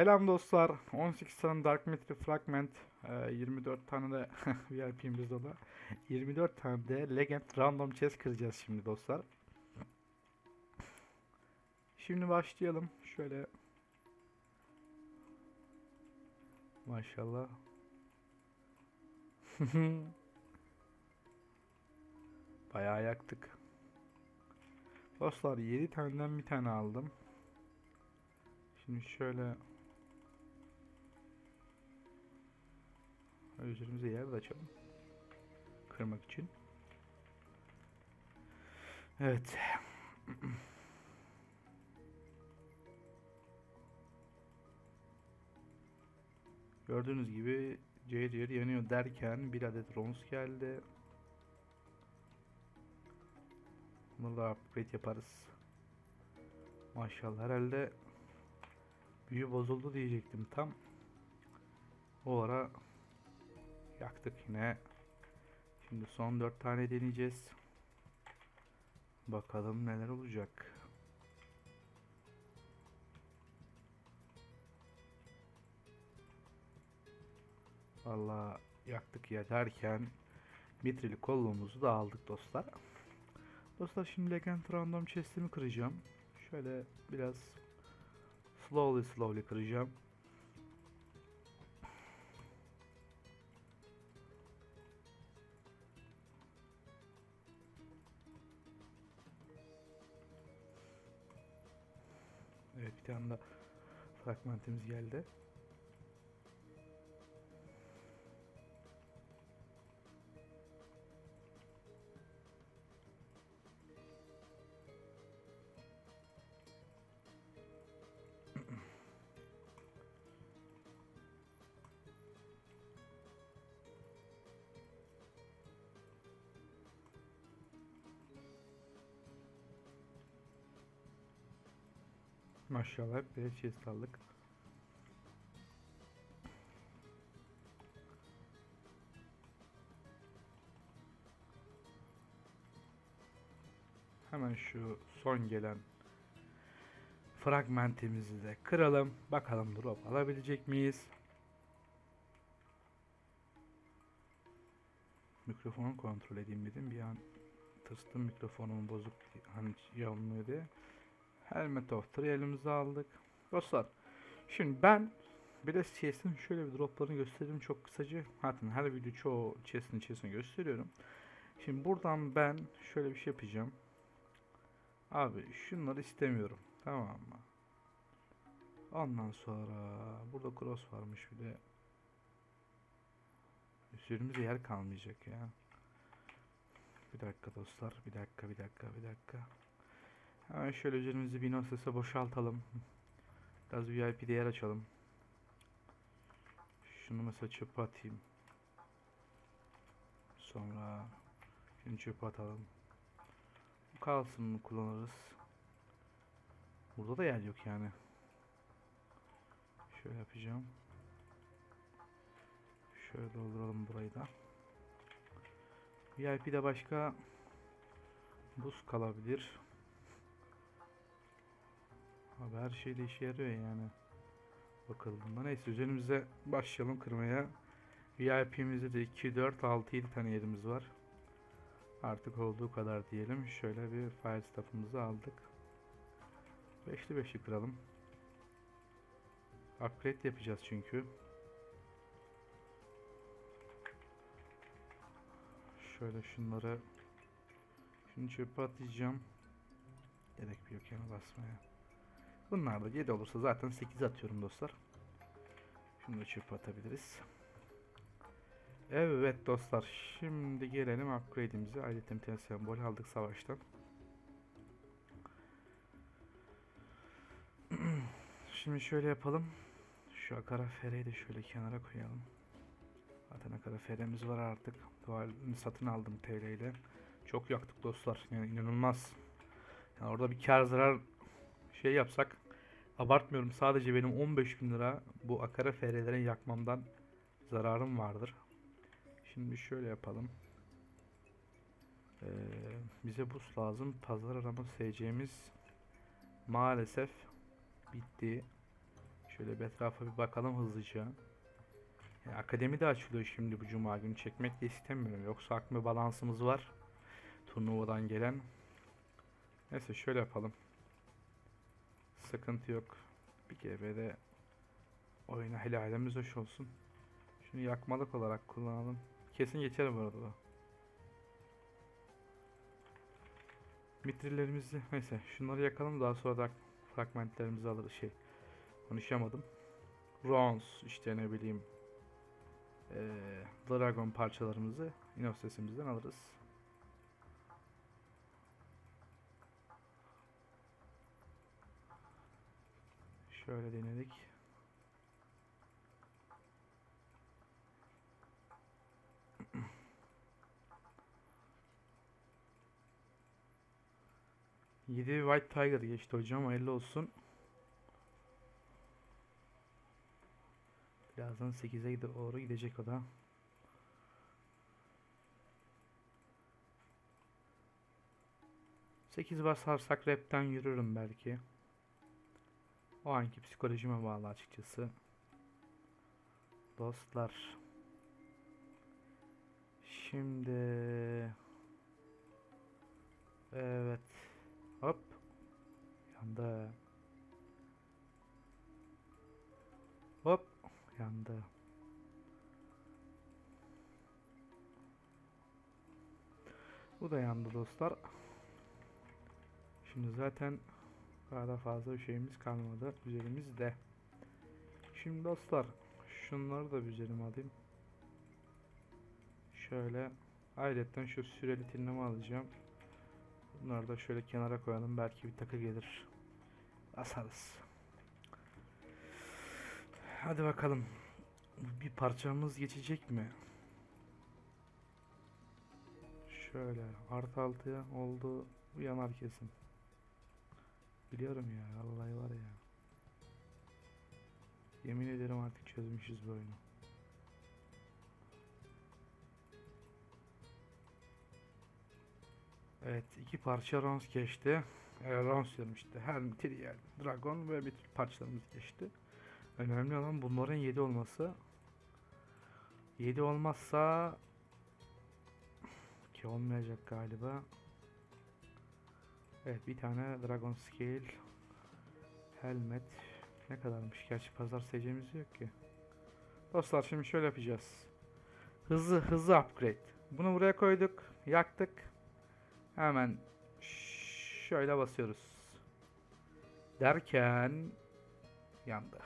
Selam dostlar. 18 tane Dark Matter Fragment, e, 24 tane de VIP'miz dolu. 24 tane de Legend Random Chest kıracağız şimdi dostlar. Şimdi başlayalım. Şöyle Maşallah. Bayağı yaktık. Dostlar 7 taneden bir tane aldım. Şimdi şöyle üzerimize yer de açalım. Kırmak için. Evet. Gördüğünüz gibi cayır cayır yanıyor derken bir adet rons geldi. Bunu upgrade yaparız. Maşallah herhalde büyü bozuldu diyecektim tam. O ara yaktık yine. Şimdi son 4 tane deneyeceğiz. Bakalım neler olacak. Vallahi yaktık ya derken mitrili kolluğumuzu da aldık dostlar. Dostlar şimdi Legend Random Chest'imi kıracağım. Şöyle biraz slowly slowly kıracağım. Bir tane fragmentimiz geldi. Maşallah bir chest aldık. Hemen şu son gelen fragmentimizi de kıralım. Bakalım drop alabilecek miyiz? Mikrofonu kontrol edeyim dedim. Bir an tırstım mikrofonumun bozuk hani yanmıyor diye. Helmet of elimize aldık. Dostlar şimdi ben bir de chest'in şöyle bir droplarını göstereyim çok kısaca. Zaten her video çoğu chest'in içerisini gösteriyorum. Şimdi buradan ben şöyle bir şey yapacağım. Abi şunları istemiyorum. Tamam mı? Ondan sonra burada cross varmış bir de. Üzerimize yer kalmayacak ya. Bir dakika dostlar. Bir dakika, bir dakika, bir dakika. Hemen şöyle üzerimizi bir nasılsa boşaltalım. Biraz VIP değer açalım. Şunu mesela çöpe atayım. Sonra şunu çöpe atalım. Bu kalsın bunu kullanırız. Burada da yer yok yani. Şöyle yapacağım. Şöyle dolduralım burayı da. VIP'de başka buz kalabilir. Abi her şeyde işe yarıyor yani. Bakıldığında neyse üzerimize başlayalım kırmaya. VIP'mizde de 2, 4, 6, 7 tane yerimiz var. Artık olduğu kadar diyelim. Şöyle bir fire staff'ımızı aldık. 5'li 5'li kıralım. Upgrade yapacağız çünkü. Şöyle şunları şunu çöpe atacağım. Gerek yok yana basmaya. Bunlar da 7 olursa zaten 8 atıyorum dostlar. Şunu da çöpe atabiliriz. Evet dostlar şimdi gelelim upgrade'imize. Bir tane sembol aldık savaştan. Şimdi şöyle yapalım. Şu akara fereyi de şöyle kenara koyalım. Zaten akara feremiz var artık. Dualini satın aldım TL ile. Çok yaktık dostlar. Yani inanılmaz. Yani orada bir kar zarar şey yapsak abartmıyorum sadece benim 15 bin lira bu akara FR'lerin yakmamdan zararım vardır. Şimdi şöyle yapalım. Ee, bize bus lazım. Pazar arama SC'miz maalesef bitti. Şöyle bir etrafa bir bakalım hızlıca. Ya, akademi de açılıyor şimdi bu cuma günü. Çekmek de istemiyorum. Yoksa akme balansımız var. Turnuvadan gelen. Neyse şöyle yapalım. Sıkıntı yok. Bir GB'de oyuna helalimiz hoş olsun. Şunu yakmalık olarak kullanalım. Kesin geçer bu arada. da. Mitrillerimizi neyse şunları yakalım daha sonra da fragmentlerimizi alırız şey. Konuşamadım. Rons işte ne bileyim eee, Dragon parçalarımızı Inos alırız. Şöyle denedik. Yedi White Tiger geçti hocam hayırlı olsun. Birazdan 8'e doğru gidecek o da. Sekiz basarsak rapten yürürüm belki. O anki psikolojime bağlı açıkçası. Dostlar. Şimdi Evet. Hop. Yandı. Hop. Yandı. Bu da yandı dostlar. Şimdi zaten daha da fazla bir şeyimiz kalmadı üzerimizde. Şimdi dostlar şunları da üzerime alayım. Şöyle ayrıca şu süreli tinleme alacağım. Bunları da şöyle kenara koyalım. Belki bir takı gelir. Asarız. Hadi bakalım. Bir parçamız geçecek mi? Şöyle artı altı oldu. Yanar kesin. Biliyorum ya. Vallahi var ya. Yemin ederim artık çözmüşüz bu oyunu. Evet, iki parça Rons geçti. E, diyorum işte. Helm, Trial, Dragon ve bir parçalarımız geçti. Önemli olan bunların 7 olması. 7 olmazsa ki olmayacak galiba. Evet, bir tane Dragon Scale Helmet ne kadarmış? Gerçi pazar seyircimiz yok ki. Dostlar şimdi şöyle yapacağız. Hızlı hızlı upgrade. Bunu buraya koyduk, yaktık. Hemen şöyle basıyoruz. Derken yandı.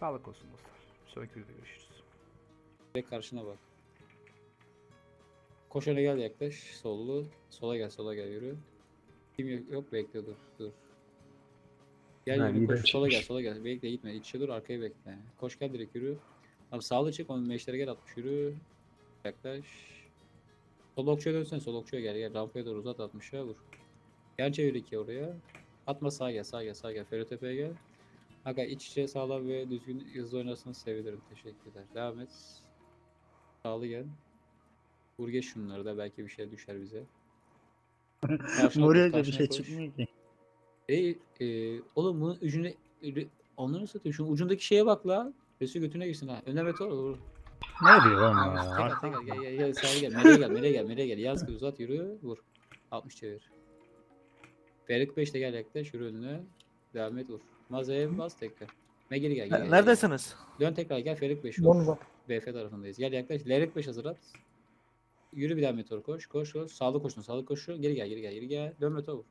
Sağlık olsun dostlar. Sonraki videoda görüşürüz. Direkt karşına bak. Koş öne gel yaklaş. Sollu. Sola gel sola gel yürü. Kim yok, yok bekle dur dur. Gel Ha, yürü koş sola gel çıkmış. sola gel. Bekle gitme. İç içe dur arkaya bekle. Koş gel direkt yürü. Abi sağlı çık. Onun meşlere gel atmış yürü. Yaklaş. Sol okçuya dönsene. Sol okçuya gel gel. Rampaya doğru uzat 60'a vur. Gel çevir iki oraya. Atma sağa gel sağa gel sağa gel. Ferrotepe'ye gel. Aga iç içe sağlam ve düzgün hızlı oynarsanız sevinirim. Teşekkürler. Devam et. Sağlı gel. Vur geç şunları da belki bir şey düşer bize. Koş, da bir şey koş. çıkmıyor ki. E, e, oğlum bunun ucunu onları satıyor. Şu ucundaki şeye bak la. Resul götüne girsin ha. Önüne meteor vur. Ne diyor oğlum Tamam, ya? Tekrar tekrar gel gel gel sağa gel. Nereye gel nereye gel nereye gel. Yaz kız uzat yürü vur. 60 çevir. Ferik 5'te gel yaklaş yürü önüne. Devam et vur. Mazaya bas tekrar. Me geri gel. gel. Neredesiniz? Dön tekrar gel Ferik 5 vur. BF tarafındayız. Gel yaklaş. Lerik 5 hazır at. Yürü bir daha meteor koş. Koş koş. Sağlık koşun. Sağlık koşu. Geri gel geri gel geri gel. Dön meteor vur.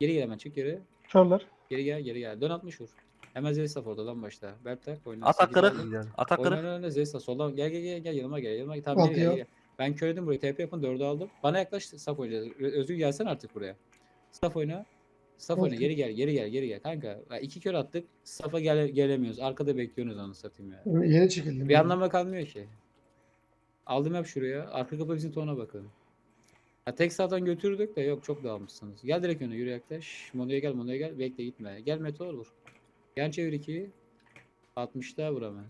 Geri gel hemen çık geri. Körler. Geri gel geri gel. Dön 60 vur. Hemen Zestaf oradan başla. Bertak oyna. Atakları. Sekiz aldı. Atakları. Oyna oyna Zestaf soldan. Gel gel gel gel yanıma gel. Yanıma gel. Tamam geri gel, gel. Ben köyledim burayı. TP yapın 4'ü aldım. Bana yaklaş saf oynayacağız. Özgür gelsen artık buraya. Saf oyna. Saf oyna. Geri gel geri gel geri gel. Kanka ya iki kör attık. Safa gele, gelemiyoruz. Arkada bekliyorsunuz onu satayım ya. Yeni çekildim. Bir anlamda kalmıyor ki. Aldım hep şuraya. Arka kapı bizim tona bakın. Ha, tek sağdan götürdük de yok çok dağılmışsınız. Gel direkt öne yürü yaklaş. Mono'ya gel Mono'ya gel. Bekle gitme. Gel meteor vur. Yan çevir 2'yi. 60'da vur hemen.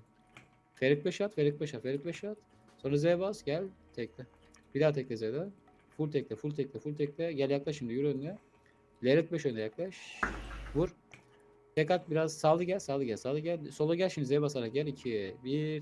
Ferik 5 at. Ferik 5 at. Ferik 5 at. Sonra Z bas. Gel. Tekle. Bir daha tekle Z'de. Full tekle. Full tekle. Full tekle. Gel yaklaş şimdi. Yürü önüne. Lerik 5 öne yaklaş. Vur. Tek at biraz sağlı gel sağlı gel sağlı gel. Sola gel şimdi Z basarak gel 2 1